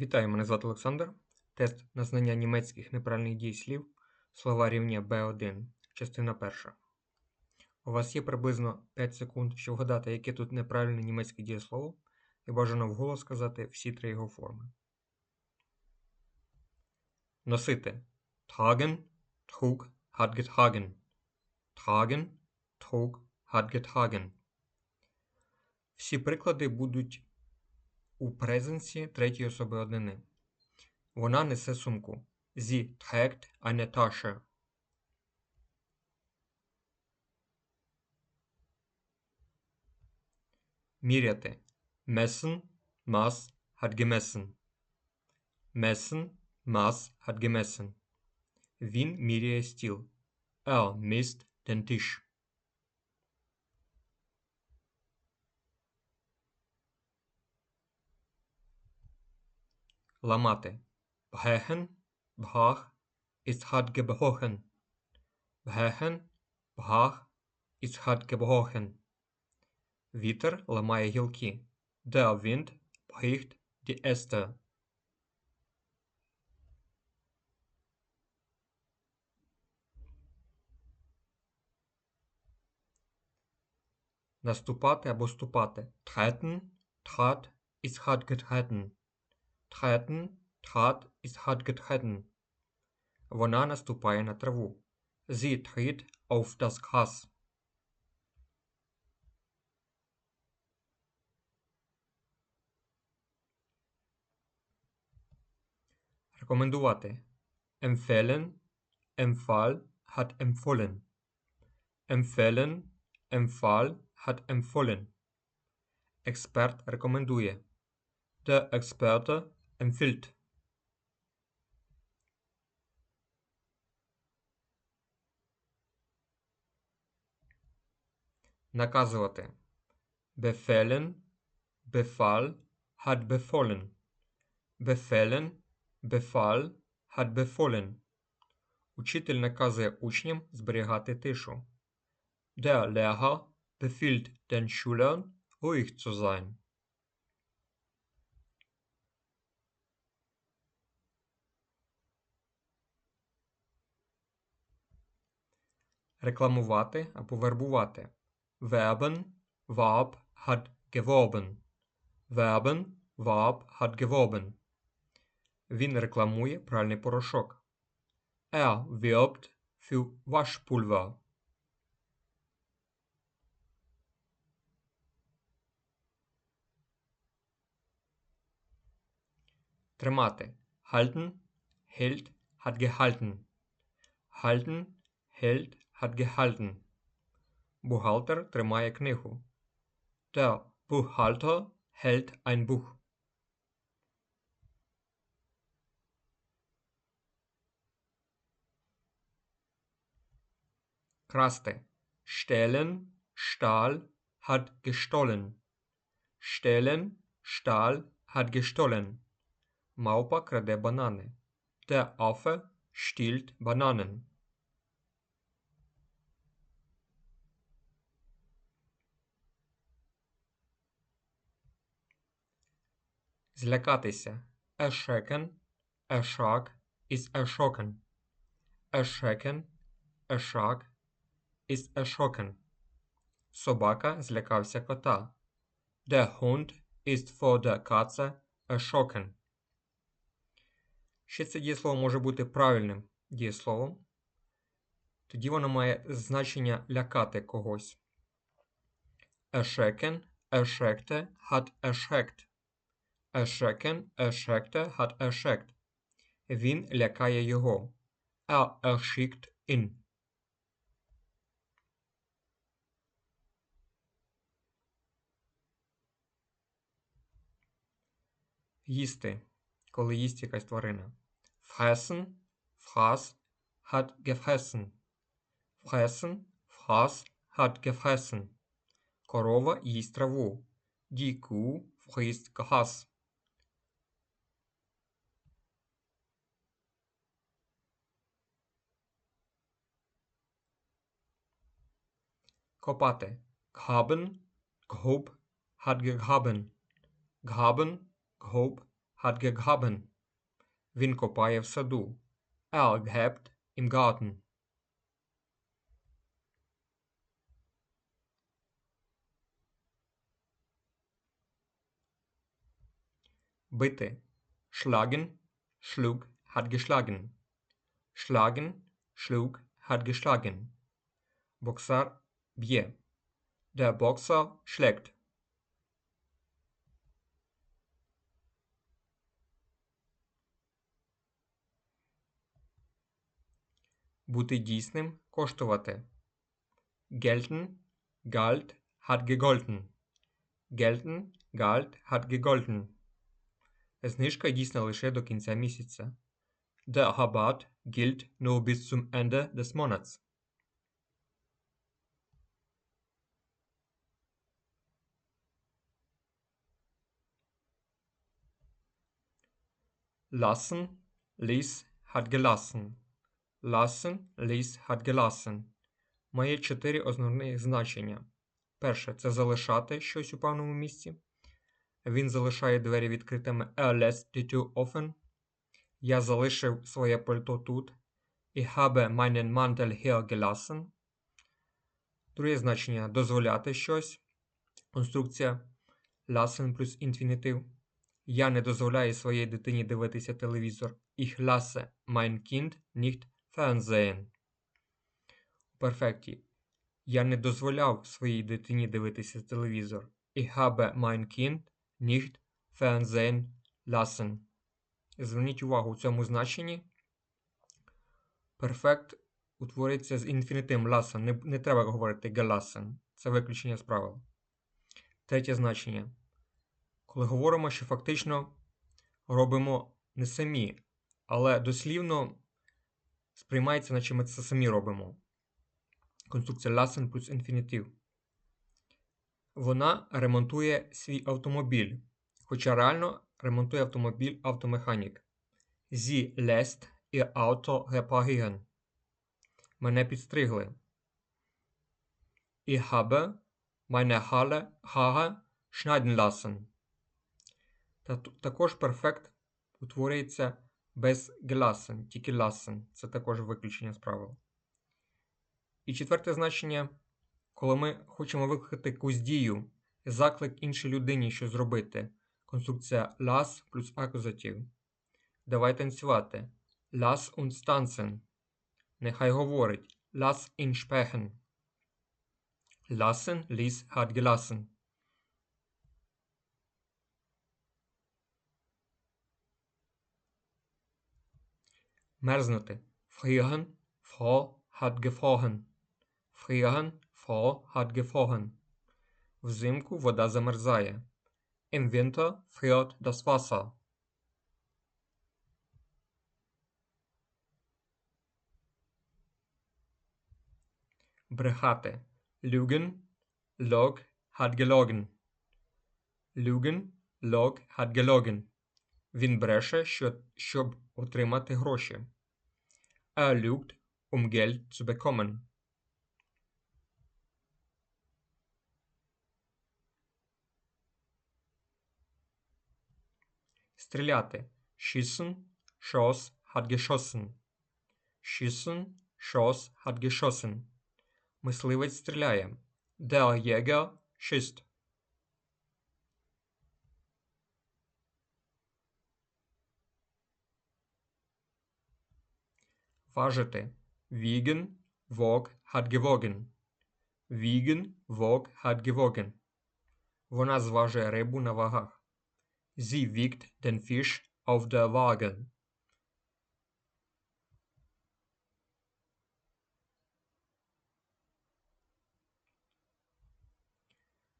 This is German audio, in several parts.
Вітаю, мене звати Олександр. Тест на знання німецьких неправильних дієслів. Слова рівня B1, частина перша. У вас є приблизно 5 секунд, щоб вгадати, яке тут неправильне німецьке дієслово, і бажано вголос сказати всі три його форми. Носити. Tragen, trug, hat getragen. Tragen, trug, hat getragen. Всі приклади будуть у презенсі третьої особи однини. Вона несе сумку. Sie trägt eine Tasche. Міряти. Messen, Maß, hat gemessen. Messen, Maß, hat gemessen. Він міряє стіл. Er misst den Tisch. ламати. Бгехен, бгах, ісхадгебгохен. Бгехен, бгах, ісхадгебгохен. Вітер ламає гілки. Der Wind bricht die Äste. Наступати або ступати. Treten, trat, ist hart getreten. Treten, trat, ist hat getreten. Вона наступає на траву. Sie tritt auf das Gras. Рекомендувати. Empfehlen, empfahl, hat empfohlen. Empfehlen, empfahl, hat empfohlen. Експерт рекомендує. Der Experte empfiehlt. Наказувати. Befehlen, befahl, hat befohlen. Befehlen, befahl, hat befohlen. Учитель наказує учням зберігати тишу. Der Lehrer befiehlt den Schülern, ruhig zu sein. Рекламувати або вербувати. Werben, warb, hat geworben. Werben, warb, hat geworben. Він рекламує пральний порошок. Er wirbt für Waschpulver. Тримати. Halten, hält, hat gehalten. Halten, hält, hat gehalten. Бухгалтер тримає книгу. Der Buchhalter hält ein Buch. Красти. Stehlen, Stahl, hat gestohlen. Stehlen, Stahl, hat gestohlen. Мавпа краде банани. Der Affe stiehlt Bananen. Злякатися. Erschrecken, erschrak, ist erschrocken. Erschrecken, erschrak, ist erschrocken. Собака злякався кота. Der Hund ist vor der Katze erschrocken. Ще це дієслово може бути правильним дієсловом. Тоді воно має значення лякати когось. Erschrecken, erschreckte, hat erschreckt. Erschrecken, erschreckte, hat erschreckt. Він лякає його. Er erschrickt ihn. Їсти, коли їсть якась тварина. Fressen, fraß, hat gefressen. Fressen, fraß, hat gefressen. Корова їсть траву. Die Kuh frisst Gras. Копати. Graben, grob, hat gegraben. Graben, grob, hat gegraben. Він копає в саду. Er gräbt im Garten. Бити. Schlagen, schlug, hat geschlagen. Schlagen, schlug, hat geschlagen. Боксар б'є. Der Boxer schlägt. Бути дійсним коштувати. Gelten, galt, hat gegolten. Gelten, galt, hat gegolten. Знижка дійсна лише до кінця місяця. Der Rabatt gilt nur bis zum Ende des Monats. Lassen, ließ, hat gelassen. Lassen, ließ, hat gelassen. Має чотири основних значення. Перше це залишати щось у певному місці. Він залишає двері відкритими Er lässt die Tür offen. Я залишив своє пальто тут. Ich habe meinen Mantel hier gelassen. Друге значення дозволяти щось. Конструкція lassen плюс інфінітив. Я не дозволяю своїй дитині дивитися телевізор. Ich lasse mein Kind nicht fernsehen. У перфекті. Я не дозволяв своїй дитині дивитися телевізор. Ich habe mein Kind nicht fernsehen lassen. Зверніть увагу у цьому значенні. Перфект утворюється з інфінітивом lassen. Не, не треба говорити gelassen. Це виключення з правил. Третє значення. Коли говоримо, що фактично робимо не самі, але дослівно сприймається, наче ми це самі робимо. Конструкція lassen плюс інфінітив. Вона ремонтує свій автомобіль, хоча реально ремонтує автомобіль автомеханік. Sie lässt ihr Auto reparieren. Мене підстригли. Ich habe meine Haare schneiden lassen. Та, також перфект утворюється без gelassen, тільки lassen. Це також виключення з правил. І четверте значення, коли ми хочемо викликати якусь дію, заклик іншій людині, що зробити. Конструкція las плюс акузатив. Давай танцювати. Lass uns tanzen. Нехай говорить. Lass ihn sprechen. Lassen, ließ, hat gelassen. Мерзнути. Frieren, Frau hat gefroren. Frieren, Frau hat gefroren. Взимку вода замерзає. Im Winter friert das Wasser. Брехати. Lügen, log, hat gelogen. Lügen, log, hat gelogen. Він бреше, що, щоб отримати гроші. Er um schoss, hat geschossen. Schießen, schoss, hat geschossen. Мисливець стріляє. Jäger schießt. Важити. Wiegen, wog, hat gewogen. Wiegen, wog, hat gewogen. Вона зважує рибу на вагах. Sie wiegt den Fisch auf der Waage.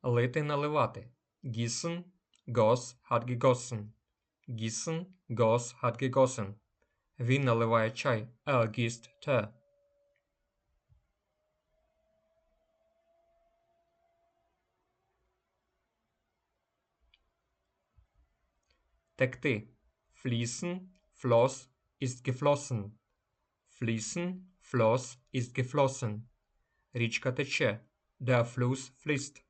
Лити наливати. Gießen, goss, hat gegossen. Gießen, goss, hat gegossen. Він наливає чай. Er gießt Tee. Текти. Fließen, floss, ist geflossen. Fließen, floss, ist geflossen. Річка тече. Der Fluss fließt.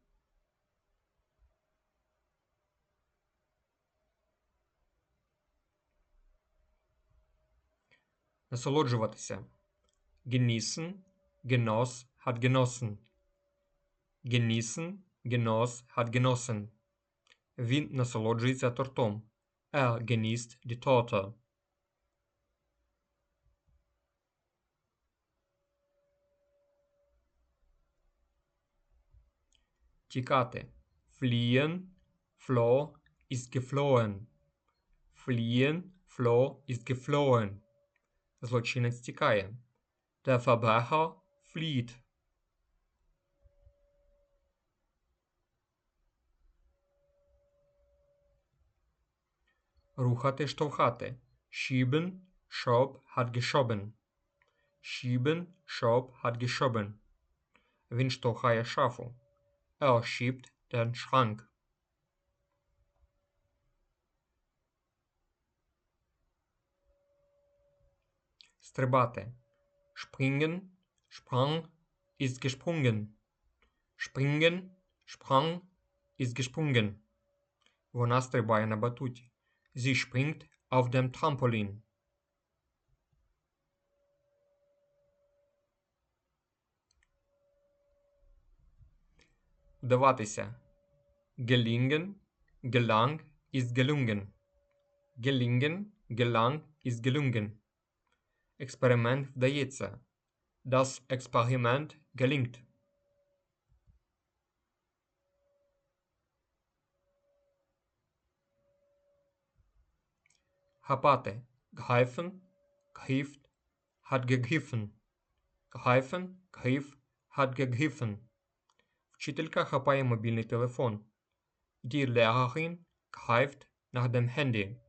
Насолоджуватися. Genießen, genoss, hat genossen. Genießen, genoss, hat genossen. Він насолоджується тортом. Er genießt die Torte. Тікати. Fliehen, floh, ist geflohen. Fliehen, floh, ist geflohen. Злочинець тікає. Der Verbrecher flieht. Рухати, штовхати. Schieben, schob, hat geschoben. Schieben, schob, hat geschoben. Він штовхає шафу. Er schiebt den Schrank. Стрибати. Springen, sprang, ist gesprungen. Springen, sprang, ist gesprungen. Вона стрибає на батуті. Sie springt auf dem Trampolin. Вдаватися. Gelingen, gelang, ist gelungen. Gelingen, gelang, ist gelungen. Експеримент вдається. Das Experiment gelingt. Хапати. Greifen, greift, hat gegriffen. Greifen, griff, hat gegriffen. Вчителька хапає мобільний телефон. Die Lehrerin greift nach dem Handy.